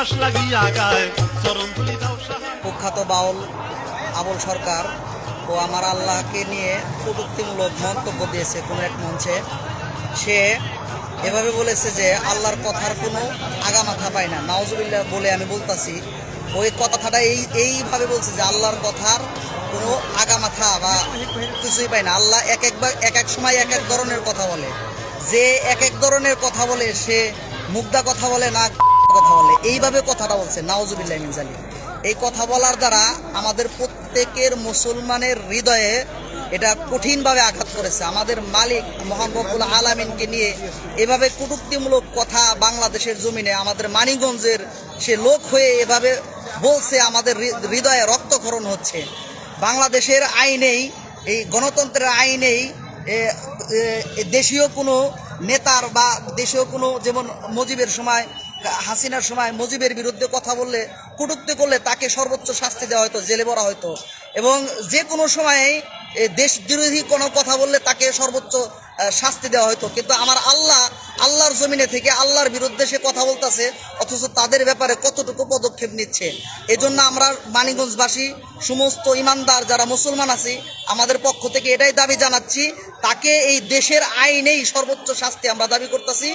বাতাস লাগিয়া গায় চরণ তুলি দাও কুখ্যাত বাউল আবুল সরকার ও আমার আল্লাহকে নিয়ে কটূক্তিমূলক মন্তব্য দিয়েছে কোনো এক মঞ্চে। সে এভাবে বলেছে যে, আল্লাহর কথার কোনো আগামাথা পায় না। নাওজুবিল্লাহ বলে আমি বলতাছি, ওই কথাটা এই এইভাবে বলছে যে, আল্লাহর কথার কোনো আগামাথা বা কিছুই পায় না। আল্লাহ এক একবার এক এক সময় এক এক ধরনের কথা বলে। যে এক এক ধরনের কথা বলে, সে মুগ্ধা কথা বলে না। কথা বলে। এইভাবে কথাটা বলছে নাওজুবিল্লাহ মিনজালি এই কথা বলার দ্বারা আমাদের প্রত্যেকের মুসলমানের হৃদয়ে এটা কঠিনভাবে আঘাত করেছে। আমাদের মালিক মোহাম্মবুল আলামিনকে নিয়ে এভাবে কটূক্তিমূলক কথা বাংলাদেশের জমিনে, আমাদের মানিগঞ্জের সে লোক হয়ে এভাবে বলছে, আমাদের হৃদয়ে রক্তক্ষরণ হচ্ছে। বাংলাদেশের আইনেই, এই গণতন্ত্রের আইনেই দেশীয় কোনো নেতার বা দেশীয় কোনো যেমন মুজিবের সময় হাসিনার সময় মুজিবের বিরুদ্ধে কথা বললে, কটূক্তি করলে তাকে সর্বোচ্চ শাস্তি দেওয়া হতো জেলে ভরা হতো এবং যে কোনো সময়ে দেশ বিরোধী কোনো কথা বললে তাকে সর্বোচ্চ শাস্তি দেওয়া হতো কিন্তু আমার আল্লাহ, আল্লাহর জমিনে থেকে আল্লাহর বিরুদ্ধে সে কথা বলতেছে, অথচ তাদের ব্যাপারে কতটুকু পদক্ষেপ নিচ্ছে? এজন্য আমরা মানিগঞ্জবাসী সমস্ত ইমানদার যারা মুসলমান আছি, আমাদের পক্ষ থেকে এটাই দাবি জানাচ্ছি, তাকে এই দেশের আইনেই সর্বোচ্চ শাস্তি আমরা দাবি করতেছি।